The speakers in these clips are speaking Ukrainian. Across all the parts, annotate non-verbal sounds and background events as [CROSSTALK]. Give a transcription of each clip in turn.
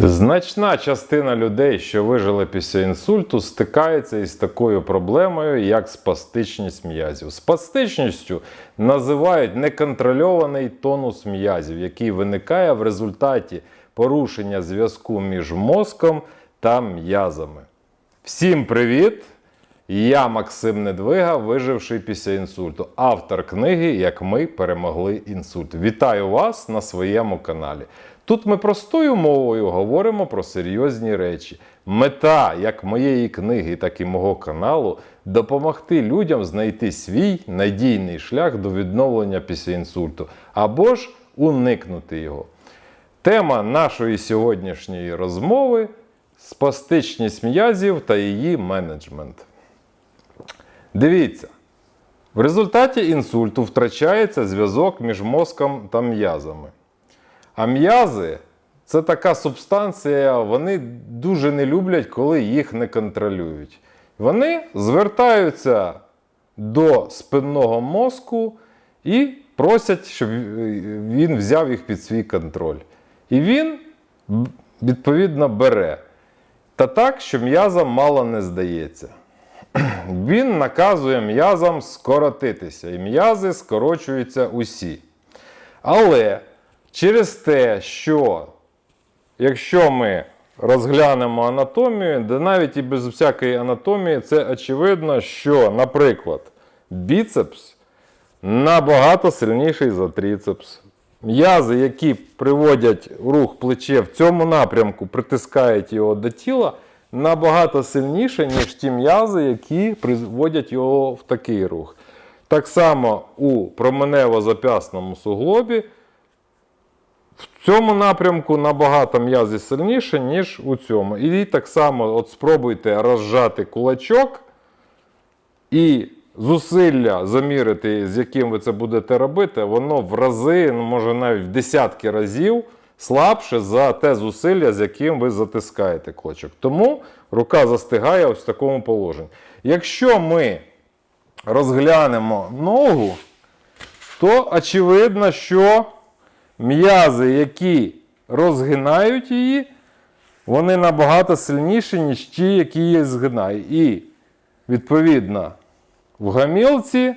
Значна частина людей, що вижили після інсульту, стикається із такою проблемою, як спастичність м'язів. Спастичністю називають неконтрольований тонус м'язів, який виникає в результаті порушення зв'язку між мозком та м'язами. Всім привіт! Я Максим Недвига, виживший після інсульту, автор книги Як ми перемогли інсульт. Вітаю вас на своєму каналі. Тут ми простою мовою говоримо про серйозні речі. Мета як моєї книги, так і мого каналу допомогти людям знайти свій надійний шлях до відновлення після інсульту або ж уникнути його. Тема нашої сьогоднішньої розмови спастичність м'язів та її менеджмент. Дивіться, в результаті інсульту втрачається зв'язок між мозком та м'язами. А м'язи це така субстанція, вони дуже не люблять, коли їх не контролюють. Вони звертаються до спинного мозку і просять, щоб він взяв їх під свій контроль. І він, відповідно, бере. Та так, що м'язам мало не здається. [CLEARS THROAT] Він наказує м'язам скоротитися, і м'язи скорочуються усі. Але через те, що якщо ми розглянемо анатомію, де навіть і без всякої анатомії, це очевидно, що, наприклад, біцепс набагато сильніший за трицепс. М'язи, які приводять рух плече в цьому напрямку, притискають його до тіла, набагато сильніше, ніж ті м'язи, які приводять його в такий рух. Так само у променево-зап'ясному суглобі в цьому напрямку набагато м'язи сильніше, ніж у цьому. І так само от спробуйте розжати кулачок і зусилля замірити, з яким ви це будете робити, воно в рази, ну, може навіть в десятки разів слабше за те зусилля, з яким ви затискаєте кулачок. Тому рука застигає ось в такому положенні. Якщо ми розглянемо ногу, то очевидно, що м'язи, які розгинають її, вони набагато сильніші, ніж ті, які її згинають. І, відповідно, в гамілці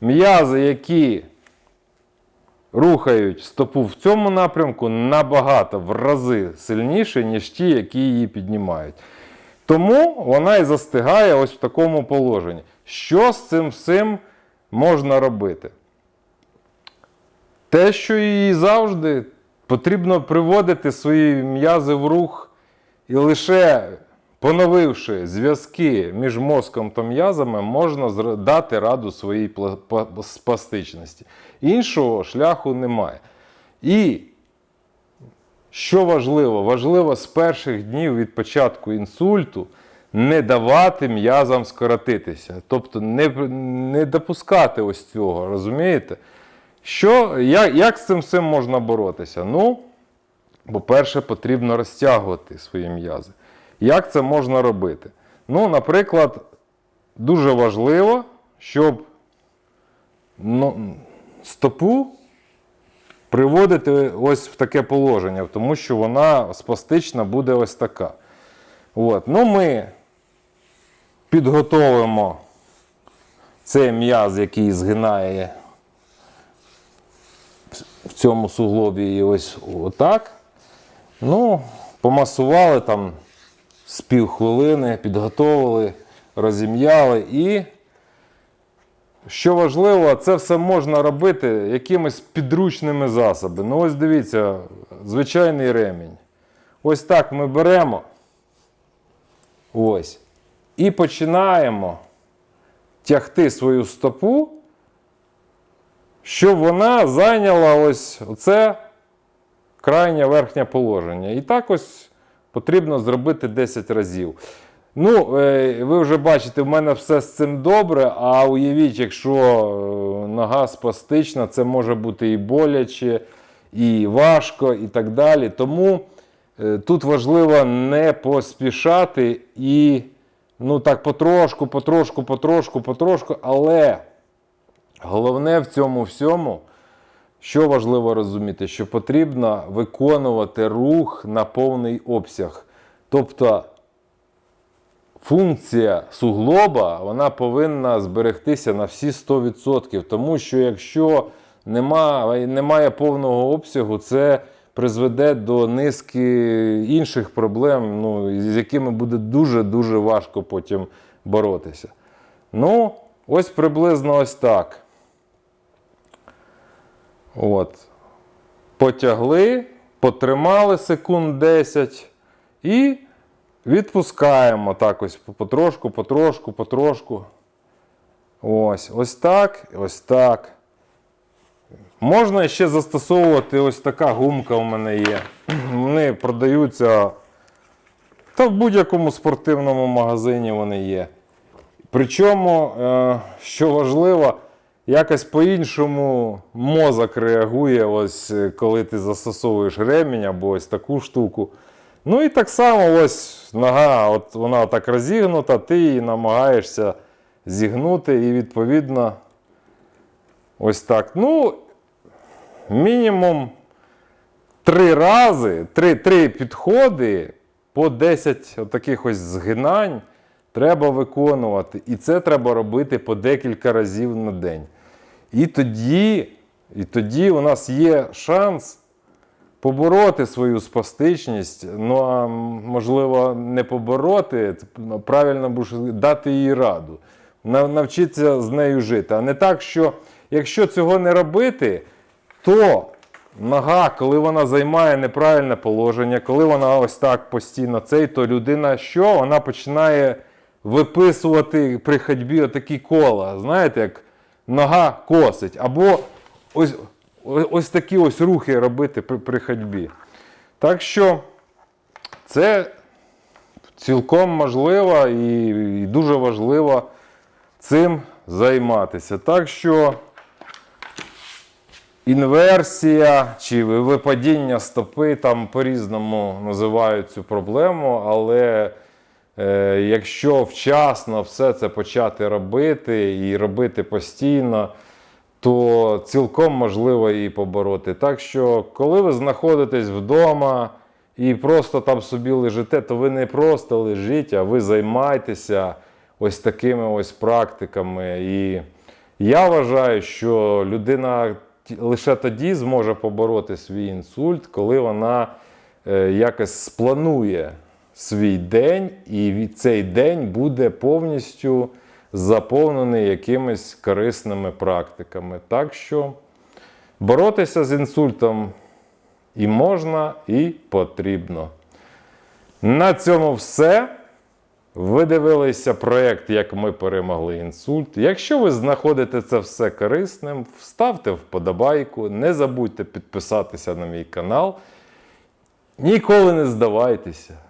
м'язи, які рухають стопу в цьому напрямку, набагато в рази сильніші, ніж ті, які її піднімають. Тому вона і застигає ось в такому положенні. Що з цим всім можна робити? Те, що її завжди потрібно приводити свої м'язи в рух і лише поновивши зв'язки між мозком та м'язами, можна дати раду своїй спастичності. Іншого шляху немає. І що важливо? Важливо з перших днів від початку інсульту не давати м'язам скоротитися. Тобто не, не допускати ось цього, розумієте? Що, як, як з цим всім можна боротися? Ну, по-перше, потрібно розтягувати свої м'язи. Як це можна робити? Ну, наприклад, дуже важливо, щоб ну, стопу приводити ось в таке положення, тому що вона спастична буде ось така. От. Ну, ми підготовимо цей м'яз, який згинає в цьому суглобі і ось отак. Ну, помасували там з півхвилини, підготовили, розім'яли і. Що важливо, це все можна робити якимись підручними засобами. Ну, ось дивіться, звичайний ремінь. Ось так ми беремо. Ось. І починаємо тягти свою стопу, щоб вона зайняла ось оце крайнє верхнє положення. І так ось потрібно зробити 10 разів. Ну, е, ви вже бачите, в мене все з цим добре, а уявіть, якщо е, нога спастична, це може бути і боляче, і важко, і так далі. Тому е, тут важливо не поспішати і ну так потрошку, потрошку, потрошку, потрошку, але головне в цьому всьому що важливо розуміти, що потрібно виконувати рух на повний обсяг. Тобто функція суглоба вона повинна зберегтися на всі 100%. Тому що якщо немає, немає повного обсягу, це призведе до низки інших проблем, ну, з якими буде дуже-дуже важко потім боротися. Ну, ось приблизно ось так. От. Потягли, потримали секунд 10 і відпускаємо так ось потрошку, потрошку, потрошку. Ось, ось так, ось так. Можна ще застосовувати ось така гумка у мене є. [CLEARS THROAT] Вони продаються та в будь-якому спортивному магазині вони є. Причому, е, що важливо, якось по-іншому мозок реагує, ось е, коли ти застосовуєш ремінь або ось таку штуку. Ну і так само ось нога, от вона так розігнута, ти її намагаєшся зігнути і відповідно ось так. Ну, мінімум три рази, три, три підходи по 10 таких ось згинань треба виконувати. І це треба робити по декілька разів на день. І тоді, і тоді у нас є шанс побороти свою спастичність, ну а можливо, не побороти, правильно будеш дати їй раду, навчитися з нею жити. А не так, що якщо цього не робити, то нога, коли вона займає неправильне положення, коли вона ось так постійно цей, то людина що? Вона починає виписувати при ходьбі отакі кола. Знаєте, як нога косить. Або ось, ось такі ось рухи робити при, при ходьбі. Так що це цілком можливо і, і дуже важливо цим займатися. Так що інверсія чи випадіння стопи там по-різному називають цю проблему, але якщо вчасно все це почати робити і робити постійно, то цілком можливо її побороти. Так що, коли ви знаходитесь вдома і просто там собі лежите, то ви не просто лежіть, а ви займайтеся ось такими ось практиками. І я вважаю, що людина лише тоді зможе побороти свій інсульт, коли вона е, якось спланує свій день, і цей день буде повністю заповнений якимись корисними практиками. Так що боротися з інсультом і можна, і потрібно. На цьому все. Ви дивилися проєкт, як ми перемогли інсульт. Якщо ви знаходите це все корисним, ставте вподобайку, не забудьте підписатися на мій канал. Ніколи не здавайтеся.